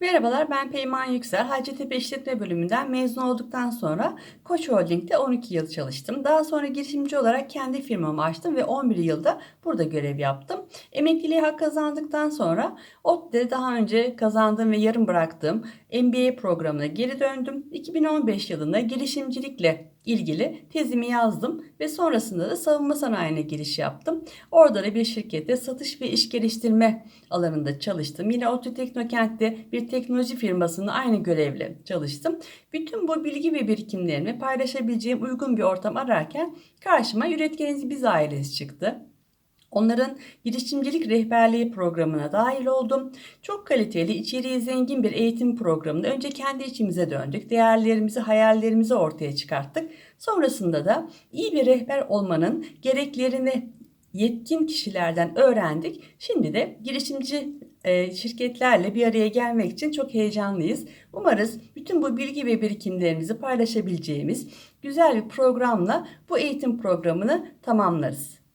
Merhabalar ben Peyman Yüksel. Hacettepe İşletme Bölümünden mezun olduktan sonra Koç Holding'de 12 yıl çalıştım. Daha sonra girişimci olarak kendi firmamı açtım ve 11 yılda burada görev yaptım. Emekliliğe hak kazandıktan sonra ODTÜ'de daha önce kazandığım ve yarım bıraktığım MBA programına geri döndüm. 2015 yılında girişimcilikle ilgili tezimi yazdım ve sonrasında da savunma sanayine giriş yaptım. Orada da bir şirkette satış ve iş geliştirme alanında çalıştım. Yine ODTÜ Teknokent'te bir teknoloji firmasında aynı görevle çalıştım. Bütün bu bilgi ve birikimlerimi paylaşabileceğim uygun bir ortam ararken karşıma Üretkeniz Biz ailesi çıktı. Onların girişimcilik rehberliği programına dahil oldum. Çok kaliteli, içeriği zengin bir eğitim programında önce kendi içimize döndük. Değerlerimizi, hayallerimizi ortaya çıkarttık. Sonrasında da iyi bir rehber olmanın gereklerini yetkin kişilerden öğrendik. Şimdi de girişimci e, şirketlerle bir araya gelmek için çok heyecanlıyız. Umarız bütün bu bilgi ve birikimlerimizi paylaşabileceğimiz güzel bir programla bu eğitim programını tamamlarız.